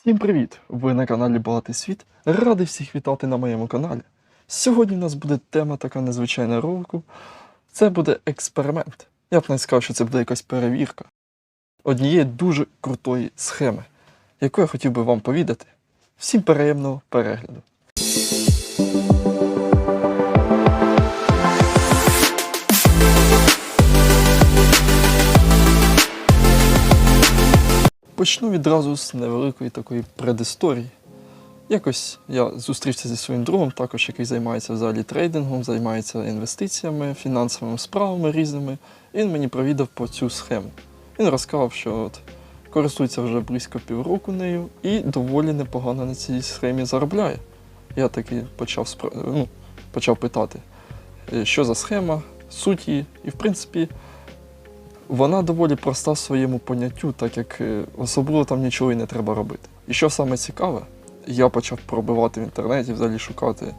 Всім привіт! Ви на каналі Багатий Світ. Радий всіх вітати на моєму каналі. Сьогодні у нас буде тема така незвичайна ролику. Це буде експеримент. Я б не сказав, що це буде якась перевірка однієї дуже крутої схеми, яку я хотів би вам повідати. Всім приємного перегляду. Почну відразу з невеликої такої предісторії. Якось я зустрівся зі своїм другом, також який займається взагалі трейдингом, займається інвестиціями, фінансовими справами різними. Він мені провідав про цю схему. Він розказав, що от користується вже близько півроку нею і доволі непогано на цій схемі заробляє. Я таки почав, спра- ну, почав питати, е, що за схема, суть її, і в принципі. Вона доволі проста в своєму поняттю, так як е, особливо там нічого і не треба робити. І що саме цікаве, я почав пробивати в інтернеті, взагалі шукати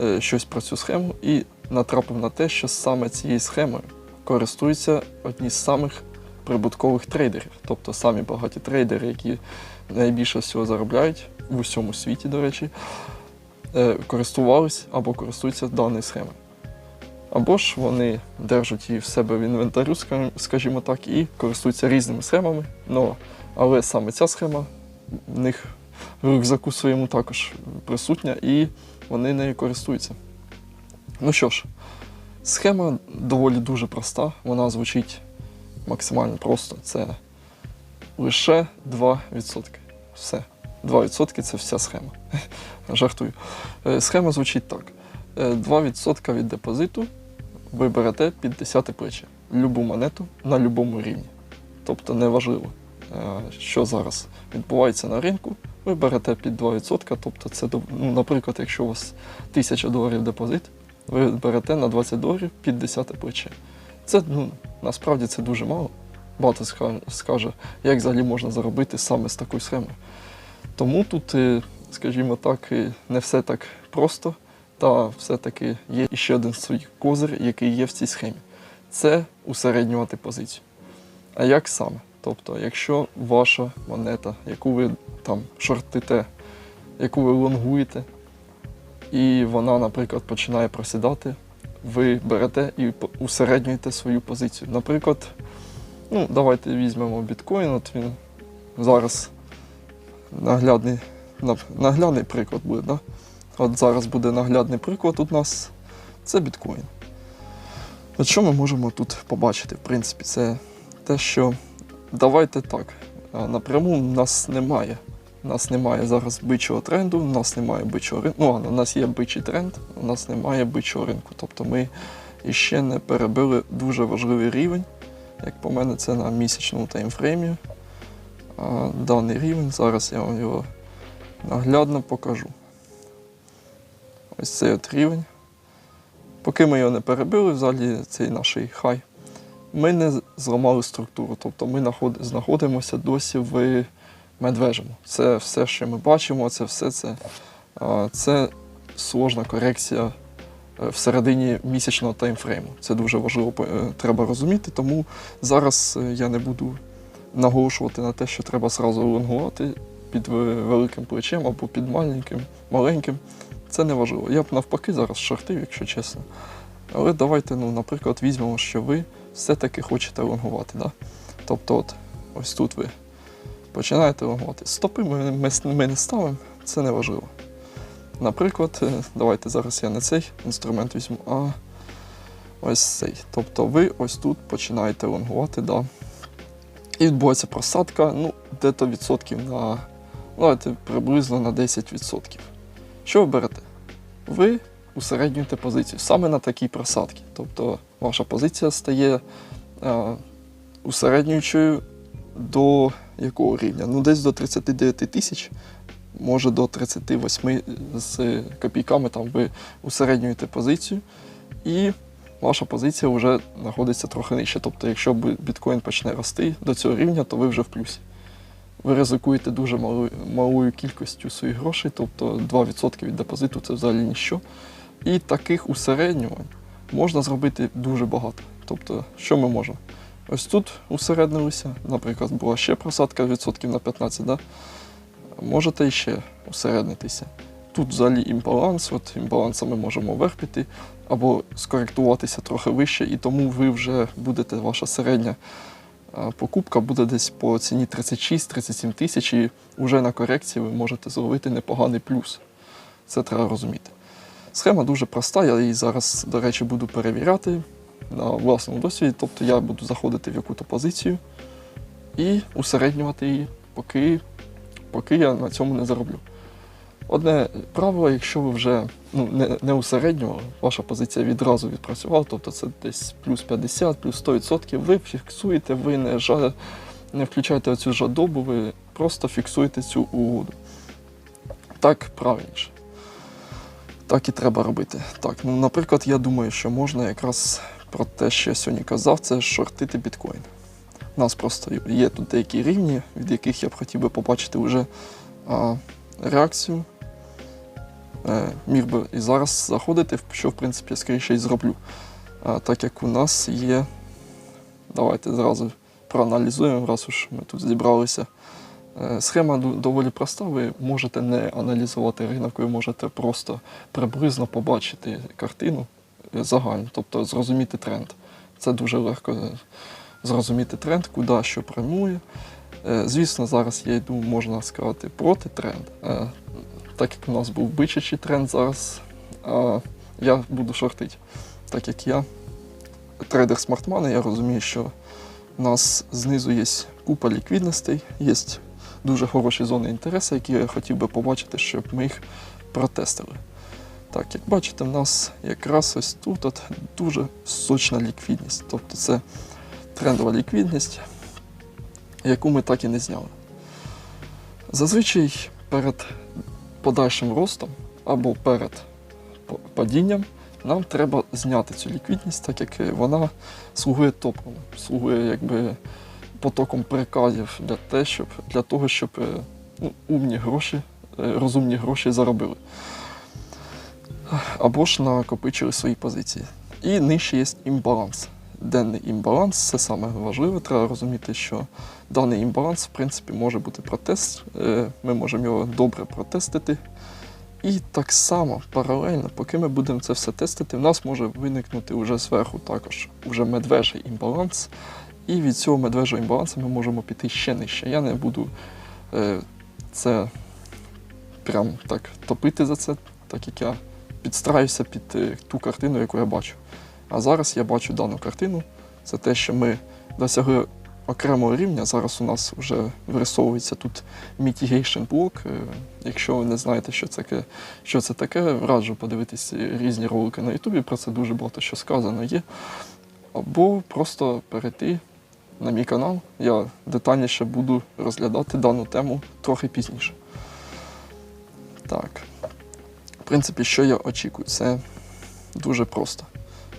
е, щось про цю схему і натрапив на те, що саме цією схемою користуються одні з самих прибуткових трейдерів, тобто самі багаті трейдери, які найбільше всього заробляють в усьому світі, до речі, е, користувались або користуються даною схемою. Або ж вони держать її в себе в інвентарю, скажімо так, і користуються різними схемами. Ну, але саме ця схема в них в рюкзаку своєму також присутня, і вони нею користуються. Ну що ж, схема доволі дуже проста, вона звучить максимально просто. Це лише 2%. Все. 2% це вся схема. Жартую. Е, Схема звучить так: Е, 2% від депозиту ви берете під 10 плече любу монету на будь-якому рівні. Тобто неважливо, е, що зараз відбувається на ринку, ви берете під 2%, тобто це, ну, наприклад, якщо у вас 1000 доларів депозит, ви берете на 20 доларів під 10 плече. Це ну, насправді це дуже мало. Багато скаже, як взагалі можна заробити саме з такою схемою. Тому тут, е, скажімо так, е, не все так просто. Та все-таки є ще один свій козир, який є в цій схемі. Це усереднювати позицію. А як саме? Тобто, якщо ваша монета, яку ви там шортите, яку ви лонгуєте, і вона, наприклад, починає просідати, ви берете і усереднюєте свою позицію. Наприклад, ну, давайте візьмемо біткоін, от він зараз наглядний, наглядний приклад буде. Да? От зараз буде наглядний приклад у нас. Це біткоін. От що ми можемо тут побачити? В принципі, це те, що давайте так. а, Напряму в нас немає. У нас немає зараз бичого тренду, у нас немає бичого ринку. Ну, ладно, у нас є бичий тренд, у нас немає бичого ринку. Тобто ми іще не перебили дуже важливий рівень. Як по мене, це на місячному таймфреймі. А, Даний рівень, зараз я вам його наглядно покажу. Ось цей от рівень. Поки ми його не перебили, взагалі цей наш хай, ми не зламали структуру. Тобто ми знаходимося досі в медвежому. Це все, що ми бачимо, це все це, це сложна корекція е, всередині місячного таймфрейму. Це дуже важливо е, треба розуміти, тому зараз е, я не буду наголошувати на те, що треба зразу лонгувати під великим плечем або під маленьким, маленьким. Це не важливо. Я б навпаки зараз шортив, якщо чесно. Але давайте, ну, наприклад, візьмемо, що ви все-таки хочете лонгувати. Да? Тобто, от, ось тут ви починаєте лонгувати. Стопи ми, ми, ми не ставимо, це не важливо. Наприклад, е, давайте зараз я не цей інструмент візьму, а ось цей. Тобто ви ось тут починаєте лонгувати, да. І відбувається просадка, ну, де-то відсотків на, давайте приблизно на 10%. Що ви берете? Ви усереднюєте позицію саме на такій просадці. Тобто ваша позиція стає е, усереднюючою до якого рівня? Ну, десь до 39 тисяч, може до 38 з копійками там ви усереднюєте позицію, і ваша позиція вже знаходиться трохи нижче. Тобто, якщо біткоін почне рости до цього рівня, то ви вже в плюсі ви ризикуєте дуже малою, малою кількістю своїх грошей, тобто 2% від депозиту це взагалі ніщо. І таких усереднювань можна зробити дуже багато. Тобто, що ми можемо? Ось тут усереднилися, наприклад, була ще просадка відсотків на 15, да? можете ще усереднитися. Тут взагалі імбаланс, от імбаланса ми можемо вверх або скоректуватися трохи вище, і тому ви вже будете, ваша середня покупка буде десь по ціні 36-37 тисяч, і вже на корекції ви можете зловити непоганий плюс. Це треба розуміти. Схема дуже проста, я її зараз, до речі, буду перевіряти на власному досвіді. Тобто я буду заходити в яку-то позицію і усереднювати її, поки, поки я на цьому не зароблю. Одне правило, якщо ви вже ну, не, не усереднювали, ваша позиція відразу відпрацювала, тобто це десь плюс 50, плюс 100%, ви фіксуєте, ви не, жа, не включаєте оцю жадобу, ви просто фіксуєте цю угоду. Так правильніше. Так і треба робити. Так, ну, наприклад, я думаю, що можна якраз про те, що я сьогодні казав, це шортити біткоін. У нас просто є тут деякі рівні, від яких я б хотів би побачити вже реакцію. Е, міг би і зараз заходити, що в принципі скоріше і зроблю. Так як у нас є. Давайте зразу проаналізуємо, раз уж ми тут зібралися. Е, Схема доволі проста. Ви можете не аналізувати ринок, ви можете просто приблизно побачити картину е, загальну, тобто зрозуміти тренд. Це дуже легко е, зрозуміти тренд, куди що прямує. Е, Звісно, зараз я йду, можна сказати, проти тренд. Так як у нас був бичачий тренд зараз, а я буду шортити. Так як я трейдер смартмана, я розумію, що у нас знизу є купа ліквідностей, є дуже хороші зони інтересу, які я хотів би побачити, щоб ми їх протестили. Так, як бачите, в нас якраз ось тут от дуже сочна ліквідність. Тобто це трендова ліквідність, яку ми так і не зняли. Зазвичай перед подальшим ростом або перед падінням нам треба зняти цю ліквідність, так як вона слугує топом, слугує якби потоком приказів для, те, щоб, для того, щоб е, ну, умні гроші, е, розумні гроші заробили. Або ж накопичили свої позиції. І нижче є імбаланс. Денний імбаланс це саме важливе. Треба розуміти, що даний імбаланс, в принципі, може бути протест. е, Ми можемо його добре протестити. І так само паралельно, поки ми будемо це все тестити, в нас може виникнути вже зверху також вже медвежий імбаланс. І від цього медвежого імбалансу ми можемо піти ще нижче. Я не буду е, це прям так топити за це, так як я підстраюся під е, ту картину, яку я бачу. А зараз я бачу дану картину. Це те, що ми досягли окремого рівня. Зараз у нас вже вирисовується тут mitigation блок. Е, Якщо ви не знаєте, що це, таке- що це таке, раджу подивитися різні ролики на Ютубі. Про це дуже багато що сказано є. Або просто перейти на мій канал. Я детальніше буду розглядати дану тему трохи пізніше. Так. В принципі, що я очікую? Це дуже просто.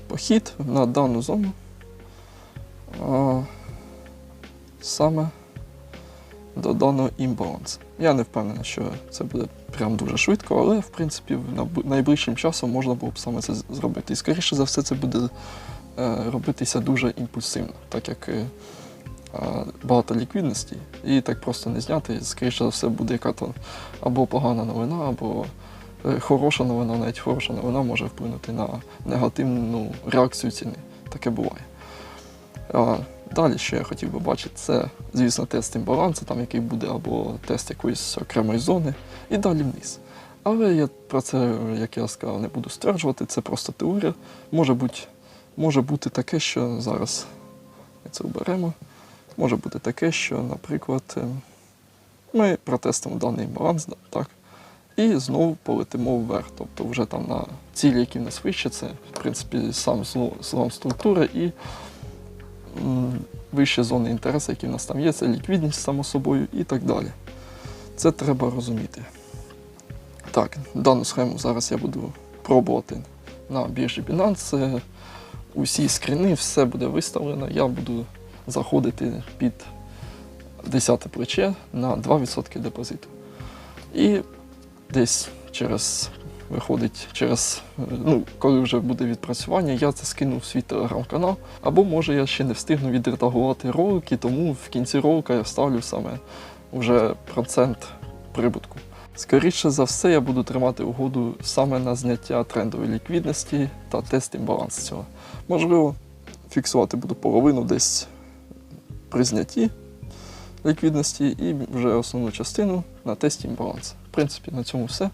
Похід на дану зону. Саме до даного імбалансу. Я не впевнений, що це буде прям дуже швидко, але в принципі найближчим часом можна було б саме це зробити. І скоріше за все, це буде е, робитися дуже імпульсивно, так як е, багато ліквідності, і так просто не зняти. Скоріше за все, буде яка-то або погана новина, або хороша новина, навіть хороша новина може вплинути на негативну реакцію ціни. Таке буває. А, далі, що я хотів би бачити, це, звісно, тест імбалансу, там який буде, або тест якоїсь окремої зони, і далі вниз. Але я про це, як я сказав, не буду стверджувати, це просто теорія. Може бути, може бути таке, що зараз ми це оберемо. Може бути таке, що, наприклад, е, ми протестимо даний баланс, так, і знову полетимо вверх. Тобто вже там на цілі, які в нас вище, це, в принципі, сам зло- злом структури і вищі зони інтересу, які в нас там є, це ліквідність, само собою, і так далі. Це треба розуміти. Так, дану схему зараз я буду пробувати на біржі Binance. Усі скріни, все буде виставлено. Я буду заходити під 10 плече на 2% депозиту. І десь через виходить через, ну, коли вже буде відпрацювання, я це скину в свій телеграм-канал. Або може я ще не встигну відредагувати ролики, тому в кінці ролика я вставлю саме вже процент прибутку. Скоріше за все, я буду тримати угоду саме на зняття трендової ліквідності та тестинг баланс цього. Можливо, фіксувати буду половину десь при знятті ліквідності і вже основну частину на тестінг баланс. В принципі, на цьому все.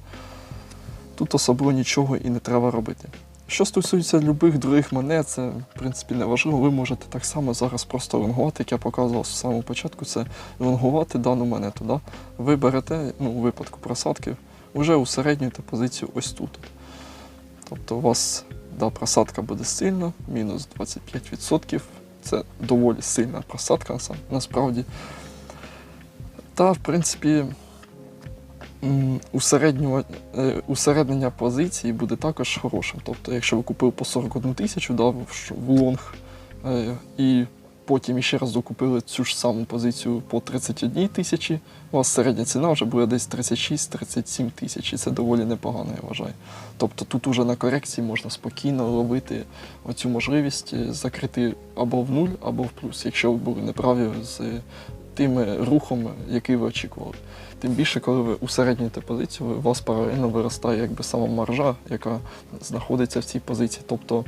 Тут особливо нічого і не треба робити. Що стосується будь-яких других монет, це в принципі не важливо. Ви можете так само зараз просто лонгувати, як я показував з самого початку, це лонгувати дану монету. Да? Ви берете, ну, у випадку просадки, вже усереднюєте позицію ось тут. Тобто у вас да, просадка буде сильна, мінус 25%. Це доволі сильна просадка насправді. Та, в принципі, м, усереднюва- е, усереднення позиції буде також хорошим. Тобто, якщо ви купили по 41 тисячу да, в лонг, е, і потім іще раз докупили цю ж саму позицію по 31 тисячі, у вас середня ціна вже буде десь 36-37 тисяч, і це доволі непогано, я вважаю. Тобто тут уже на корекції можна спокійно ловити оцю можливість е, закрити або в нуль, або в плюс, якщо ви були неправі з тим рухом, який ви очікували. Тим більше, коли ви усереднюєте позицію, у вас паралельно виростає якби сама маржа, яка знаходиться в цій позиції. Тобто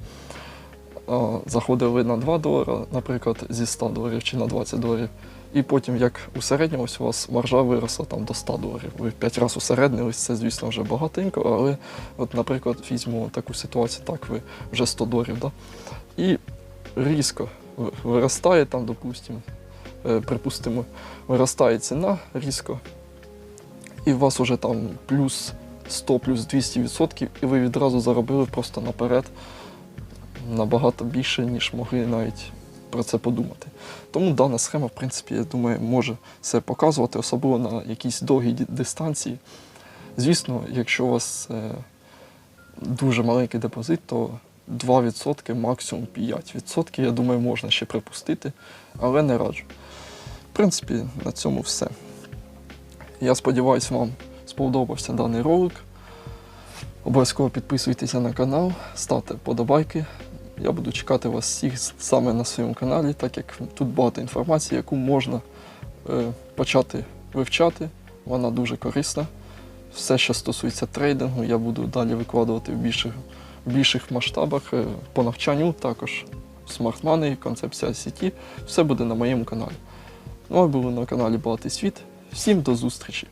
заходили на 2 долара, наприклад, зі 100 доларів чи на 20 доларів. І потім, як усереднилось, у вас маржа виросла там до 100 доларів. Ви 5 разів усереднились, це, звісно, вже багатенько, але, от, наприклад, візьмемо таку ситуацію, так, ви вже 100 доларів, да? і різко виростає там, допустимо, припустимо, виростає ціна різко, і у вас вже там плюс 100, плюс 200 відсотків, і ви відразу заробили просто наперед набагато більше, ніж могли навіть про це подумати. Тому дана схема, в принципі, я думаю, може це показувати, особливо на якійсь довгій дистанції. Звісно, якщо у вас е, дуже маленький депозит, то 2%, максимум 5%, я думаю, можна ще припустити, але не раджу. В принципі, на цьому все. Я сподіваюся, вам сподобався даний ролик. Обов'язково підписуйтеся на канал, ставте подобайки. Я буду чекати вас всіх саме на своєму каналі, так як тут багато інформації, яку можна е, почати вивчати. Вона дуже корисна. Все, що стосується трейдингу, я буду далі викладувати в більших, більших масштабах е, по навчанню, також Смартмани, концепція сіті. Все буде на моєму каналі. Ну а були на каналі Багатий світ. Всім до зустрічі!